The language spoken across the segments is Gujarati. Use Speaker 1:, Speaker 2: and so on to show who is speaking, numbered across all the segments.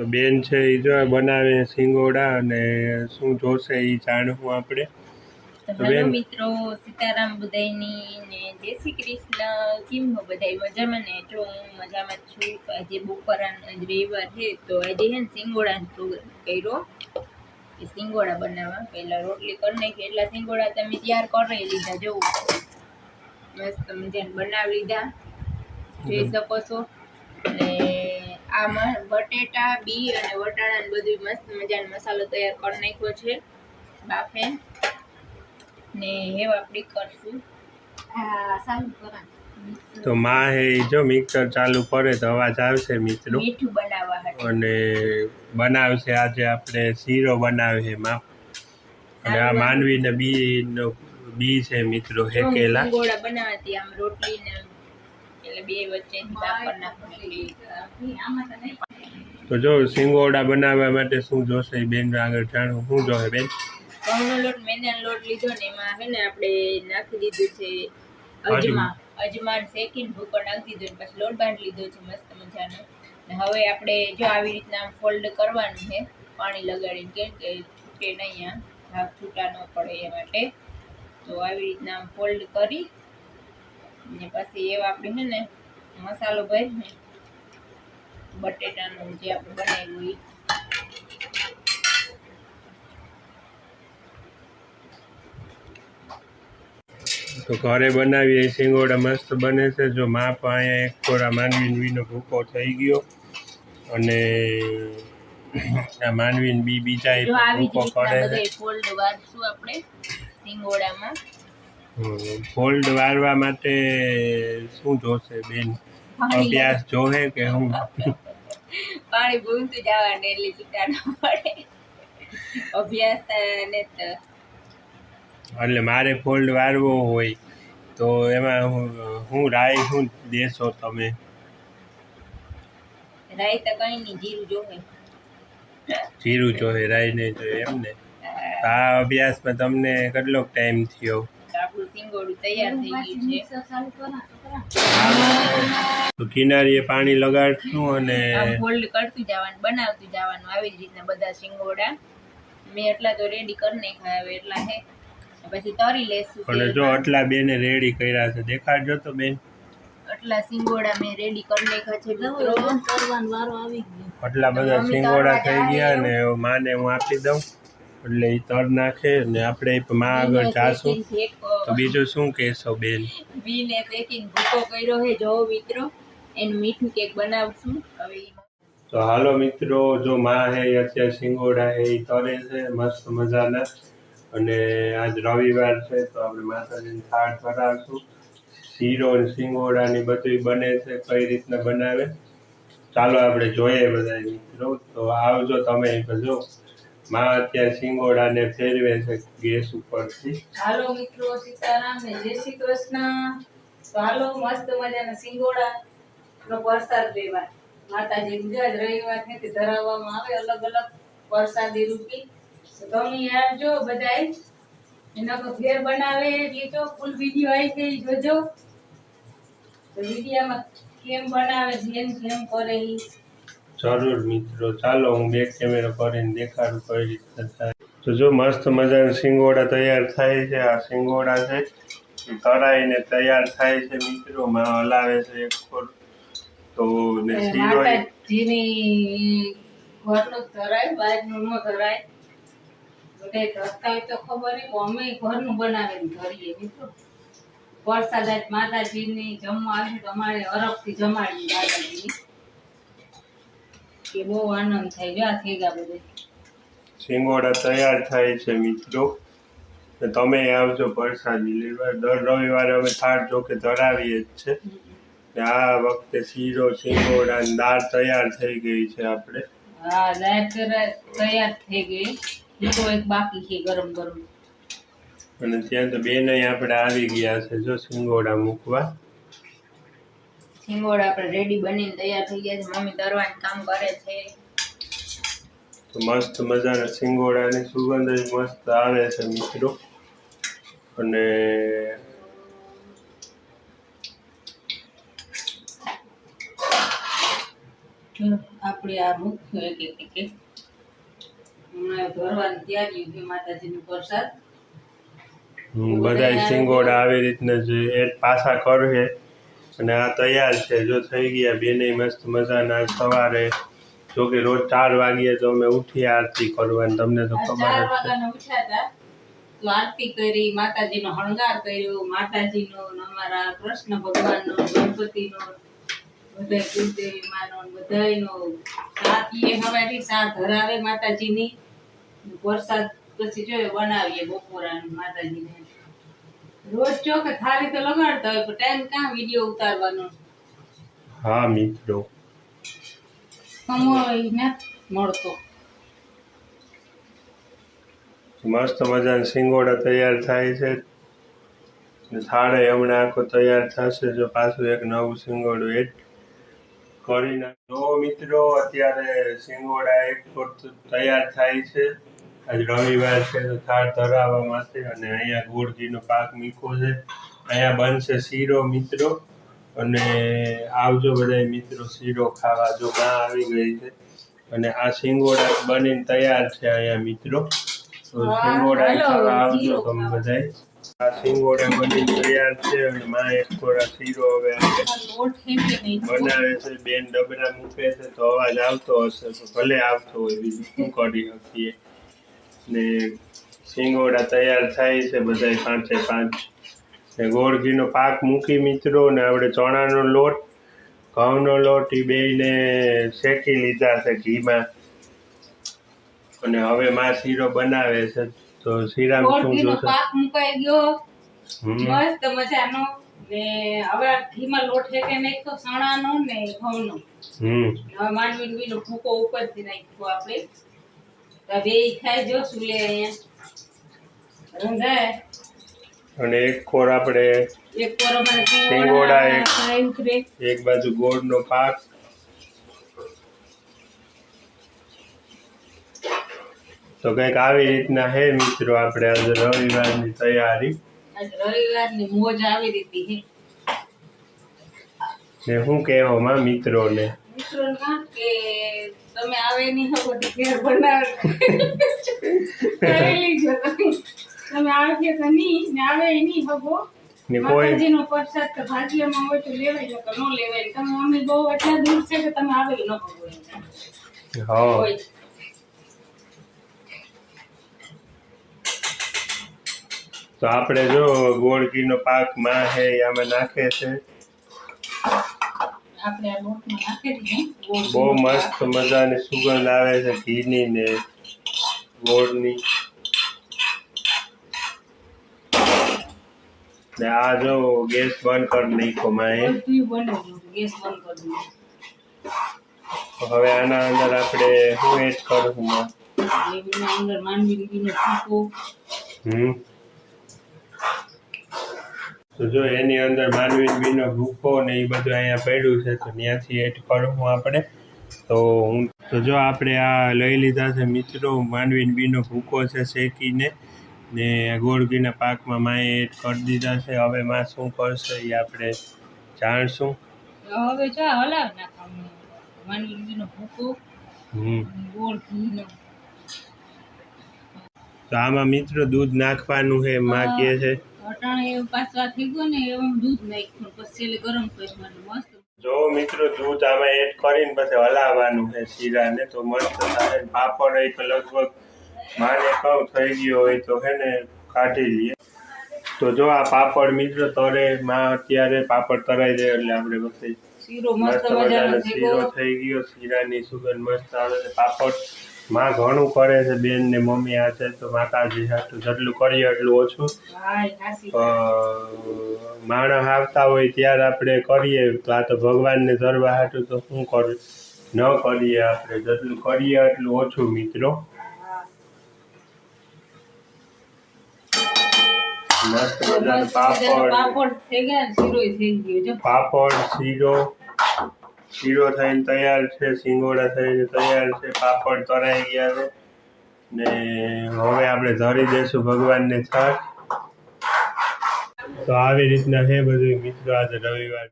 Speaker 1: તો બેન છે એ જો બનાવે સિંગોડા અને શું જોશે એ જાણવું આપણે.
Speaker 2: હેલો મિત્રો સીતારામ બધાયની ને જય શ્રી કૃષ્ણ. કેમ હો બધાય? મજામાં ને? જો હું મજામાં છું. આજે બપોરાનો રવિવાર છે તો આજે હે ને સિંગોડાનો પ્રોગ્રામ કર્યો. એ સિંગોડા બનાવવા. પહેલાં રોટલી કરી નાખી. એટલા સિંગોડા તમે તૈયાર કરી લીધા જોવું. મસ્ત મજાને બનાવી લીધા. જોઈ શકો છો. આમાં બટેટા બી અને વટાણા બધું મસ્ત મજાનો મસાલો તૈયાર કરી નાખ્યો છે. બાફે. ને હેવ આપણી કરશું. આ સારું
Speaker 1: તો માં હે જો મિક્સર ચાલુ કરે તો અવાજ આવશે મિત્રો. અને બનાવશે આજે આપણે શીરો બનાવે છે માં. અને આ માનવીને બી નો બી છે મિત્રો હેકેલા.
Speaker 2: ગોળા બનાવતી આમ રોટલી ને એટલે બે વચ્ચે બાફર નાખવાની
Speaker 1: તો જો સિંગોડા બનાવવા માટે શું જોશે બેન આગળ જાણવું? શું જોશે બેન?
Speaker 2: ઘઉંનો લોટ મેંદાનો લોટ લીધો ને એમાં હે ને આપણે નાખી દીધું છે અજમા. અજમાન શેકીને ભૂકો નાખી દીધો ને પછી લોટ બાંધી લીધો છે મસ્ત મજાનો. ને હવે આપણે જો આવી રીતના ફોલ્ડ કરવાનું છે પાણી લગાડીને કેમ કે છૂટે નહીં આ ભાગ છૂટા ન પડે એ માટે. તો આવી રીતના આમ ફોલ્ડ કરી ને પછી એવા આપણે છે ને મસાલો ભરીને બટેટાનું જે આપણે બનાવ્યું એ
Speaker 1: તો ઘરે બનાવીએ સિંગોડા મસ્ત બને છે. જો માપ અહીંયા એક થોડા માનવીન બીનો ભૂકો થઈ ગયો. અને આ માનવીન બી બીજા ભૂકો પડે છે.
Speaker 2: આપણે સિંગોડામાં
Speaker 1: ફોલ્ડ વારવા માટે શું જોશે બેન? અભ્યાસ જોહે કે હું?
Speaker 2: પાણી ભૂલતું જવાનું એટલે ચિંતા ન પડે. અભ્યાસ ને તો
Speaker 1: એટલે મારે ફોલ્ડ વારવો હોય તો એમાં હું હું રાય શું દેશો તમે?
Speaker 2: રાય તો કઈ નહીં જીરું જોહે.
Speaker 1: જીરું જોહે રાય નહીં જોઈએ એમ ને તો આ અભ્યાસમાં તમને કેટલોક ટાઈમ થયો?
Speaker 2: આપણું સિંગોડું તૈયાર થઈ ગયું છે.
Speaker 1: તો કિનારીએ પાણી લગાડશું અને
Speaker 2: ફોલ્ડ કરતું જવાનું બનાવતું જવાનું આવી જ રીતના બધા સિંગોડા. મેં એટલા તો રેડી કરી નાખ્યા હવે એટલા હે. પછી તરી લેશું
Speaker 1: અને જો આટલા બેને રેડી કર્યા છે દેખાડજો તો બેન.
Speaker 2: આટલા સિંગોડા મેં રેડી કરી નાખ્યા છે મિત્રો.
Speaker 1: આટલા બધા સિંગોડા થઈ ગયા ને માને હું આપી દઉં. એટલે એ તળ નાખે ને આપણે માં આગળ જાશું. તો બીજું શું કહેશો બેન?
Speaker 2: બીને શેકીને ભૂકો કર્યો છે જો મિત્રો એનું મીઠું કેક બનાવશું. હવે
Speaker 1: તો હાલો મિત્રો જો માં હે અત્યારે સિંગોડા હે એ તરે છે મસ્ત મજાના. અને આજ રવિવાર છે તો આપણે માતાજીને થાળ ધરાવશું. શીરો અને સિંગોડાની બધું બને છે કઈ રીતના બનાવે. ચાલો આપણે જોઈએ બધા મિત્રો. તો આવજો તમે જો માં અત્યારે સિંગોડાને ફેરવે છે ગેસ ઉપરથી.
Speaker 3: હાલો મિત્રો સીતારામ ને જય શ્રી કૃષ્ણ. હાલો, મસ્ત મજાના સિંગોડા નો પ્રસાદ લેવા. માતાજી ગુજરાત રવિવાર ને ધરાવવામાં આવે, અલગ અલગ પ્રસાદી રૂપી. તો તમે આવજો બધાય એના તો ઘેર બનાવે એટલે જો ફૂલ વીડિયો આવી છે જોજો. તો વિડીયામાં કેમ બનાવે, જેમ જેમ કરે
Speaker 1: જરૂર મિત્રો. ચાલો હું બેક કેમેરા કરીને દેખાડું કઈ રીતના થાય. તો જો મસ્ત મજાના સિંગોડા તૈયાર થાય છે. આ સિંગોડા છે. તળાઈને તૈયાર થાય છે મિત્રો. માં હલાવે છે એક ખોર તો ને શીરો
Speaker 3: ઘરનું ધરાય બહારનું ન ધરાય બધે ધરતા હોય તો ખબર અમે ઘરનું બનાવીને ધરીએ મિત્રો. વરસાદ માતાજીની જમવા આવ્યું તો અમારે અરબથી જમાડી દાદાજીની કે બહુ આનંદ થાય જા થઈ ગયા બધે.
Speaker 1: સિંગોડા તૈયાર થાય છે મિત્રો. તમે આવજો પરસાદી લેવા. દર રવિવારે અમે થાળ જોકે ધરાવીએ જ છે. ને આ વખતે શીરો સિંગોડા દાળ તૈયાર થઈ ગઈ છે આપણે.
Speaker 3: હા દાળ તૈયાર થઈ ગઈ. બીજો એક બાકી છે ગરમ ગરમ.
Speaker 1: અને ત્યાં તો બેનય આપણે આવી ગયા છે જો સિંગોડા મૂકવા.
Speaker 2: સિંગોડા આપણે રેડી બનીને તૈયાર થઈ ગયા છે. મમ્મી તરવાનું કામ કરે છે.
Speaker 1: તો મસ્ત મજાના સિંગોડાની સુગંધ મસ્ત આવે છે મિત્રો. અને
Speaker 3: આપણે આ મુખ્ય એક એક એક હમણાં ભરવાની તૈયારી છે માતાજીનું પ્રસાદ.
Speaker 1: બધા સિંગોડા આવી રીતના જ એ પાછા કરશે. અને આ તૈયાર છે. જો થઈ ગયા બેને મસ્ત મજાના સવારે. જો કે રોજ ચાર વાગ્યે તો અમે ઉઠી આરતી કરવાની. તમને તો ખબર જ છે.
Speaker 3: આરતી કરી માતાજીનો હણગાર કર્યો માતાજીનો અમારા કૃષ્ણ ભગવાનનો ગણપતિનો બધા કુલદેવી માનો સાત ઈએ હવારી સાત ધરાવે માતાજીની. વરસાદ પછી જોઈએ બનાવીએ બપોરાનું માતાજીને. રોજ ચોકે થાળી તો લગાડતા હોય પણ ટાઈમ ક્યાં વીડિયો ઉતારવાનો?
Speaker 1: હા મિત્રો.
Speaker 3: સમય નથી મળતો.
Speaker 1: મસ્ત મજાના સિંગોડા તૈયાર થાય છે. થાળે હમણાં આખો તૈયાર થશે જો પાછું એક નવું સિંગોડું એડ કરી નાખ જો મિત્રો અત્યારે સિંગોડા એક તૈયાર થાય છે. આજ રવિવાર છે તો થાળ ધરાવવા માટે અને અહીંયા ગોળ ઘીનો પાક મીઠો છે. અહીંયા બનશે શીરો મિત્રો અને આવજો બધા મિત્રો શીરો ખાવા. જો માં આવી ગઈ છે અને આ શિંગોડા બનીને તૈયાર છે અહીંયા મિત્રો. તો
Speaker 3: શિંગોડા
Speaker 1: સિંગોડા ખાવા આવજો તમે
Speaker 3: બધા
Speaker 1: બધાય. આ સિંગોડા બનીને તૈયાર છે અને માં એક થોડા શીરો હવે
Speaker 3: છે
Speaker 1: બનાવે છે બેન ડબરા મૂકે છે તો અવાજ આવતો હશે તો ભલે આવતો હોય બીજું શું કરી શકીએ? ને શિંગોડા તૈયાર થાય છે બધાય પાંચે પાંચ ને ગોળ ઘીનો પાક મૂકી મિત્રો ને આપણે ચણાનો લોટ ઘઉંનો લોટ એ બેયને શેકી લીધા છે ઘીમાં. અને હવે માં શીરો બનાવે છે તો શીરામાં શું જોશે?
Speaker 3: પાક મુકાઈ ગયો. મસ્ત મજાનો. ને હવે ઘીમાં લોટ શેકે નાખ્યો ચણાનો ને ઘઉંનો.
Speaker 1: હમ.
Speaker 3: હવે માંડવી ભૂકો ઉપરથી નાખ્યો આપણે. તો બે થાય જો સુલે અહીંયા રંધાય
Speaker 1: અને એક કોર આપણે
Speaker 3: એક કોરો મને
Speaker 1: સિંગોડા એક.
Speaker 3: ખાઈ ઉતરે
Speaker 1: એક બાજુ ગોળનો પાક તો કંઈક આવી રીતના હે મિત્રો આપણે આજે રવિવારની તૈયારી
Speaker 3: આજ રવિવારની મોજ આવી રીતી હે
Speaker 1: ને હું કહેવામાં મિત્રોને
Speaker 3: મિત્રોને કાં કે તમે આવે નહીં હો ઘેર બનાવે. કરી લીજો તમે. આવશે તો નહીં ને આવે નહીં હગો. માતાજીનો પ્રસાદ તો હોય તો લેવાય ન તો ન લેવાય. તમે અમે બહુ એટલા દૂર છે કે તમે આવે ન હગો.
Speaker 1: તો આપણે જો ગોળ નો પાકમાં હે આમાં નાખે છે.
Speaker 3: આપણે આ લોટમાં નાખી દઈએ
Speaker 1: બહુ મસ્ત મજાની સુગંધ આવે છે ઘીની ને ગોળની. ને આ જો ગેસ બંધ કરી નાખ્યો મેં.
Speaker 3: ગેસ બંધ કરી
Speaker 1: હવે આના અંદર આપણે શું એડ કરવું હમ. તો જો એની અંદર માનવી બીનો ભૂકો ને એ બધું અહીંયા પડ્યું છે તો ત્યાંથી એડ કરું આપણે. તો હું તો જો આપણે આ લઈ લીધા છે મિત્રો માનવી બીનો ભૂકો છે શેકીને. ને ગોળગીના પાકમાં માએ એડ કરી દીધા છે. હવે માં શું કરશે એ આપણે જાણશું.
Speaker 3: હવે જો હલાવ બીનો
Speaker 1: હમ. તો આમાં મિત્રો દૂધ નાખવાનું છે માં કહે છે.
Speaker 3: અટાણે પાછા થઈ ગયો ને એવું દૂધ નાખ્યું પછી ગરમ કર્યું એટલે મસ્ત.
Speaker 1: જો મિત્રો દૂધ આમાં એડ કરીને પછી હલાવવાનું છે શીરાને તો મસ્ત થાય. પાપડ હોય તો લગભગ માને કહું થઈ ગયો હોય તો હે ને કાઢી લઈએ. તો જો આ પાપડ મિત્રો તરે માં અત્યારે પાપડ તરાઈ જાય એટલે આપણે પછી
Speaker 3: શીરો મસ્ત મજાનો
Speaker 1: શીરો
Speaker 3: ગયો.
Speaker 1: થઈ ગયો શીરાની સુગંધ મસ્ત આવે પાપડ માં ઘણું કરે છે બેન ને મમ્મી હાથે તો માતાજી હાટું જેટલું કરીએ એટલું ઓછું. માણસ આવતા હોય ત્યારે આપણે કરીએ. તો આ તો ભગવાનને ધરવા હાટું તો શું કરું ન કરીએ આપણે. જેટલું કરીએ એટલું ઓછું મિત્રો. મસ્ત મજાનું પાપડ.
Speaker 3: પાપડ
Speaker 1: શીરો શીરો થઈને તૈયાર છે, સિંગોડા થઈને તૈયાર છે, પાપડ તરાઈ ગયા છે. ને હવે આપણે ધરી દઈશું ભગવાનને થાળ તો આવી રીતના છે બધું મિત્રો, આજે રવિવાર.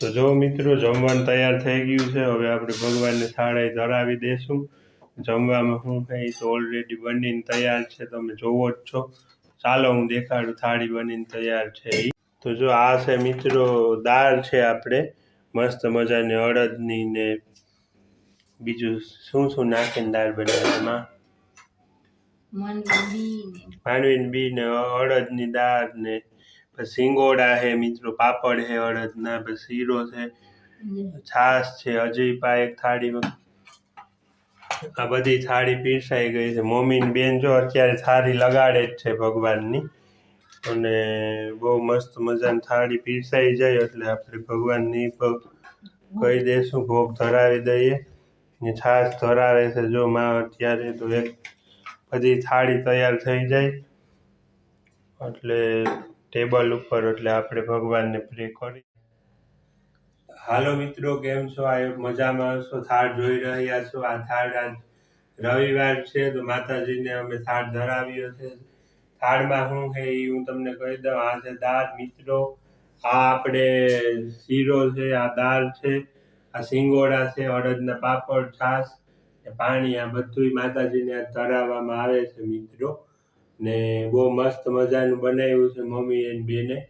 Speaker 1: તો જો મિત્રો, જમવાનું તૈયાર થઈ ગયું છે, હવે આપણે ભગવાનને થાળે ધરાવી દેશું જમવામાં હું એ તો ઓલરેડી બનીને તૈયાર છે, તમે જોવો જ છો. ચાલો હું દેખાડું થાળી બનીને તૈયાર છે. તો જો આ છે મિત્રો, દાળ છે આપણે. મસ્ત મજાની અડદની ને બીજું શું શું નાખીને દાળ બનાવે એમાં? માનવીન બી ને અડદની દાળ ને પછી સિંગોડા છે મિત્રો પાપડ છે અડદના પછી શીરો છે છાશ છે હજી પા એક થાળીમાં. આ બધી થાળી પીરસાઈ ગઈ છે. મમ્મી ને બેન જો અત્યારે થાળી લગાડે જ છે ભગવાનની. અને બહુ મસ્ત મજાની થાળી પીરસાઈ જાય એટલે આપણે ભગવાનની ભોગ કહી દઈશું ભોગ ધરાવી દઈએ. ને છાશ ધરાવે છે જો માં અત્યારે તો એક બધી થાળી તૈયાર થઈ જાય. એટલે ટેબલ ઉપર એટલે આપણે ભગવાનને પ્રે કરી. હાલો મિત્રો, કેમ છો? આ મજામાં છો થાળ જોઈ રહ્યા છો? આ થાળ આજ રવિવાર છે, તો માતાજીને અમે થાળ ધરાવ્યો છે. થાળમાં શું છે એ હું તમને કહી દઉં, આ છે દાળ મિત્રો, આ આપણે શીરો છે, આ દાળ છે, આ સિંગોડા છે, અડદના પાપડ, છાશ પાણી આ બધું માતાજીને ધરાવવામાં આવે છે મિત્રો. ને બહુ મસ્ત મજાનું બનાવ્યું છે મમ્મી એન બેને.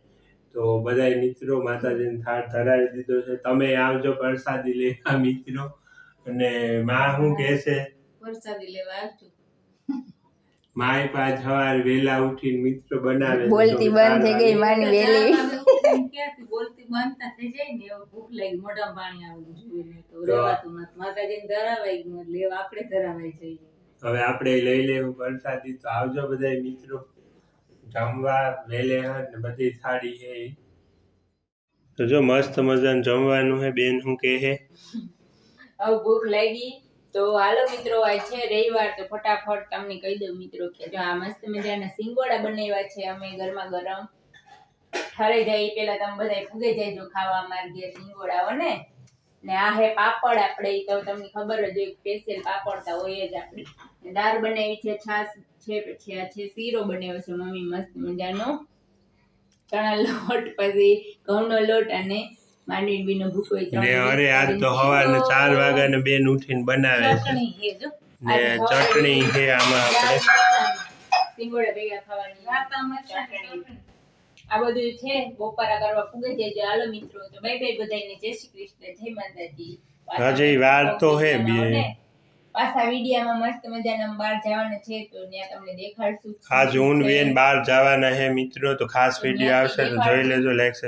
Speaker 1: તો બધાય મિત્રો માતાજીને થાળ ધરાવી દીધો છે. તમે આવજો પ્રસાદી લેવા મિત્રો. અને માં શું કહે છે?
Speaker 3: વરસાદી લેવા આવજો.
Speaker 1: માય પાંચ સવારે વેલા ઉઠીને મિત્ર બનાવે
Speaker 2: બોલતી બંધ થઈ ગઈ માની વેલી
Speaker 3: બોલતી બંધ થઈ જાય ને એવું ભૂખ લાગી મોઢા પાણી આવેલું જોઈને તો
Speaker 1: તો-
Speaker 3: રહેવાતું નથી. માતાજીને ધરાવાઈ ગયું લેવા આપણે ધરાવાઈ જઈએ.
Speaker 1: હવે આપણે લઈ લેવું વરસાદી. તો આવજો બધાય મિત્રો. જમવા વેલે ને બધી થાળી હે. તો જો મસ્ત મજાનું જમવાનું હે બેન શું કહે હે?
Speaker 2: હવે ભૂખ લાગી. તો હાલો મિત્રો, આ છે રવિવાર, તો ફટાફટ તમને કહી દઉં મિત્રો કે જો આ મસ્ત મજાના સિંગોડા બનાવ્યા છે અમે ગરમા ગરમ. ઠરે જાય, પેલા તમે બધા ફૂગે જાય ખાવા અમારે સિંગોડાઓ ને. ને આ હે પાપડ આપણે તો તમને ખબર જ હોય, સ્પેશિયલ પાપડ તો હોય જ આપણે દાળ બનાવી છે છાશ છે, પછી આ છે શીરો બનાવ્યો છે, મમ્મી મસ્ત મજાનો. ચણા લોટ, પછી ઘઉંનો લોટ અને માંડવી ભૂકો
Speaker 1: ને અરે આજ તો સવારને ચાર વાગ્યાને બેન ઉઠીને બનાવે છે.
Speaker 3: ચટણી હે જો.
Speaker 1: ને ચટણી છે આમાં આપણે.
Speaker 2: સિંગોડા ભેગા ખાવાની.
Speaker 3: રાતા મરચાં
Speaker 2: ચટણી. આ બધું છે બપોરા કરવા ફૂગે જાય હાલો મિત્રો તો બાય બાય બધાને જય શ્રી કૃષ્ણ જય માતાજી.
Speaker 1: હજી વાર તો હે બે.
Speaker 2: પાછા વિડિયામાં મસ્ત મજાના બહાર જવાના છે તો ત્યાં તમને દેખાડશું.
Speaker 1: આજ હું બેન બહાર જવાના હે મિત્રો તો ખાસ વીડિયો આવશે તો જોઈ લેજો લાઈક